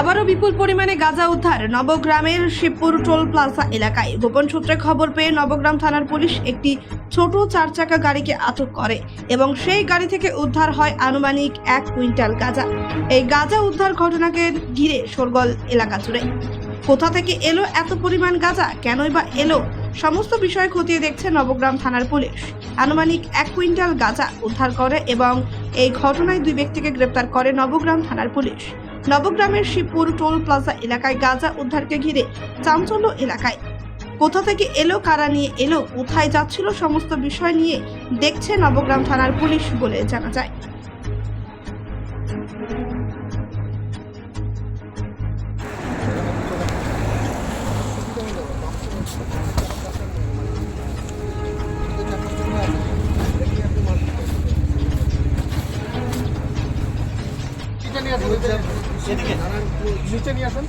আবারও বিপুল পরিমাণে গাঁজা উদ্ধার নবগ্রামের শিবপুর টোল প্লাজা এলাকায়। গোপন সূত্রে খবর পেয়ে নবগ্রাম থানার পুলিশ একটি ছোট চার চাকা গাড়িকে আটক করে এবং সেই গাড়ি থেকে উদ্ধার হয় আনুমানিক এক কুইন্টাল গাঁজা। এই গাঁজা উদ্ধার ঘটনাকে ঘিরে সরগল এলাকা জুড়ে। কোথা থেকে এলো এত পরিমাণ গাঁজা? কেনই বা এলো? সমস্ত বিষয় খতিয়ে দেখছে নবগ্রাম থানার পুলিশ। আনুমানিক এক কুইন্টাল গাঁজা উদ্ধার করে এবং এই ঘটনায় দুই ব্যক্তিকে গ্রেপ্তার করে নবগ্রাম থানার পুলিশ। নবগ্রামের শিবপুর টোল প্লাজা এলাকায় গাঁজা উদ্ধারকে ঘিরে চাঞ্চল্য এলাকায়। কোথা থেকে এলো, কারা নিয়ে এলো, কোথায় যাচ্ছিল, সমস্ত বিষয় নিয়ে দেখছে নবগ্রাম থানার পুলিশ বলে জানা যায়। নিচে নিচে নিয়ে আসুন।